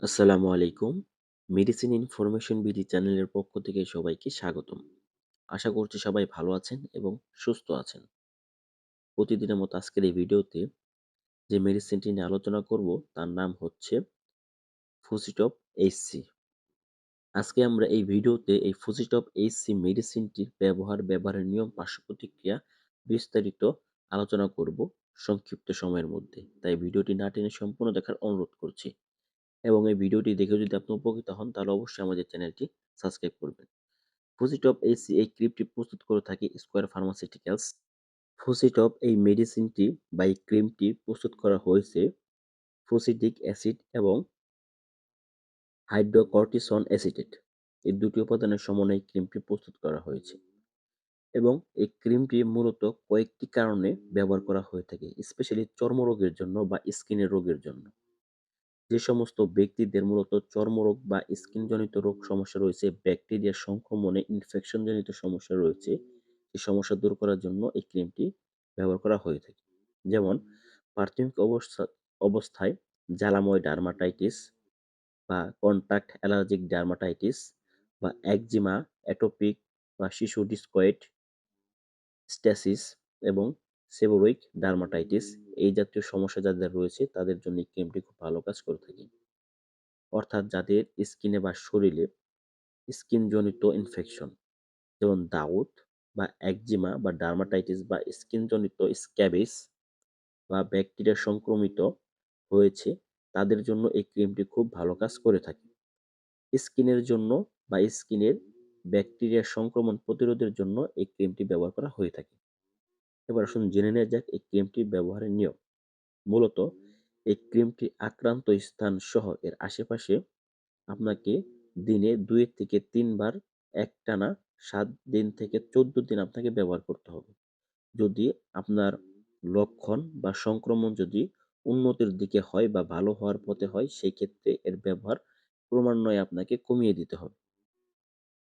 আসসালামু আলাইকুম। Medicine information BD চ্যানেলের পক্ষ থেকে সবাইকে স্বাগতম। আশা করছি সবাই ভালো আছেন এবং সুস্থ আছেন। প্রতিদিনের মতো আজকের এই ভিডিওতে যে মেডিসিনটি নিয়ে আলোচনা করব তার নাম হচ্ছে ফুসিটপ এইচসি। আজকে আমরা এই ভিডিওতে এই ফুসিটপ এইচসি মেডিসিনটির ব্যবহার, ব্যবহারের নিয়ম, পার্শ্ব প্রতিক্রিয়া বিস্তারিত আলোচনা করব সংক্ষিপ্ত সময়ের মধ্যে। তাই ভিডিওটি না টেনে সম্পূর্ণ দেখার অনুরোধ করছি। এবং এই ভিডিওটি দেখে যদি আপনি উপকৃত হন, তাহলে অবশ্যই আমাদের চ্যানেলটি সাবস্ক্রাইব করবেন। ফুসিটপ এসি এই ক্রিমটি প্রস্তুত করে থাকে স্কোয়ার ফার্মাসিউটিক্যালস ফুসিটপ এই মেডিসিনটি বা এই ক্রিমটি প্রস্তুত করা হয়েছে ফুসিটিক অ্যাসিড এবং হাইড্রোকর্টিসন অ্যাসিটেট এই দুটি উপাদানের সমন্বয়ে ক্রিমটি প্রস্তুত করা হয়েছে। এবং এই ক্রিমটি মূলত কয়েকটি কারণে ব্যবহার করা হয়ে থাকে, স্পেশালি চর্মরোগের জন্য বা স্কিনের রোগের জন্য। যে সমস্ত ব্যক্তিদের মূলত চর্মরোগ বা স্কিনজনিত রোগ সমস্যা রয়েছে ব্যাকটেরিয়া সংক্রমণে ইনফেকশনজনিত সমস্যা রয়েছে, এই সমস্যা দূর করার জন্য এই ক্রিমটি ব্যবহার করা হয়ে থাকে। যেমন, প্রাথমিক অবস্থা, অবস্থায় জ্বালাময় ডার্মাটাইটিস বা কন্ট্যাক্ট অ্যালার্জিক ডার্মাটাইটিস বা একজিমা অ্যাটোপিক বা শিশু ডিসকয়েড স্ট্যাসিস এবং সেবোরোইক ডার্মাটাইটিস এই জাতীয় সমস্যা যাদের রয়েছে তাদের জন্য এই ক্রিমটি খুব ভালো কাজ করে থাকে। অর্থাৎ যাদের স্কিনে বা শরীরে স্কিনজনিত ইনফেকশন যেমন দাউদ বা একজিমা বা ডার্মাটাইটিস বা স্কিনজনিত স্ক্যাবিস বা ব্যাকটেরিয়া সংক্রমিত হয়েছে তাদের জন্য এই ক্রিমটি খুব ভালো কাজ করে থাকে। স্কিনের জন্য বা স্কিনের ব্যাকটেরিয়া সংক্রমণ প্রতিরোধের জন্য এই ক্রিমটি ব্যবহার করা হয়ে থাকে। এবার আসুন জেনে নেওয়া যাক এই ক্রিমটির ব্যবহারের নিয়ম। মূলত এই ক্রিমটি আক্রান্ত স্থান সহ এর আশেপাশে আপনাকে দিনে দুই থেকে তিনবার একটানা সাত দিন থেকে চোদ্দ দিন আপনাকে ব্যবহার করতে হবে। যদি আপনার লক্ষণ বা সংক্রমণ যদি উন্নতির দিকে হয় বা ভালো হওয়ার পথে হয় সেই ক্ষেত্রে এর ব্যবহার ক্রমান্বয়ে আপনাকে কমিয়ে দিতে হবে।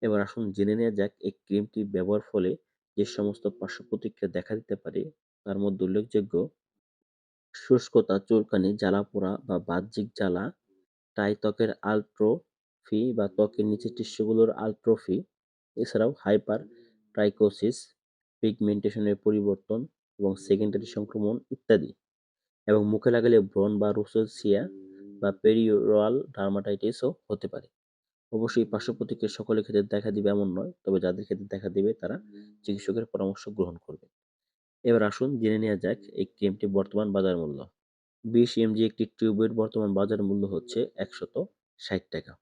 এবার আসুন জেনে নেওয়া যাক এই ক্রিমটি ব্যবহার ফলে যে সমস্ত পার্শ্ব প্রতিক্রিয়া দেখা দিতে পারে তার মধ্যে উল্লেখযোগ্য শুষ্কতা, চুলকানি, জ্বালা-পোড়া বা বাহ্যিক জ্বালা, টাই ত্বকের আলট্রোফি বা ত্বকের নিচের টিস্যুগুলোর আলট্রোফি এছাড়াও হাইপার ট্রাইকোসিস, পিগমেন্টেশনের পরিবর্তন এবং সেকেন্ডারি সংক্রমণ ইত্যাদি। এবং মুখে লাগালে ব্রণ বা রোসেসিয়া বা পেরিওরাল ডার্মাটাইটিসও হতে পারে। অবশ্যই পার্শ্ব প্রতিক্রিয়া সকলের ক্ষেত্রে দেখা দিবে, এমন নয়। তবে যাদের ক্ষেত্রে দেখা দিবে, তারা চিকিৎসকের পরামর্শ গ্রহণ করবে। এবার আসুন জেনে নেওয়া যাক এই ক্রিমটির বর্তমান বাজার মূল্য। বিশ এমজি একটি টিউবের বর্তমান বাজার মূল্য হচ্ছে একশত ষাট টাকা।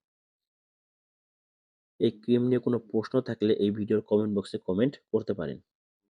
এই ক্রিম নিয়ে কোনো প্রশ্ন থাকলে এই ভিডিওর কমেন্ট বক্সে কমেন্ট করতে পারেন।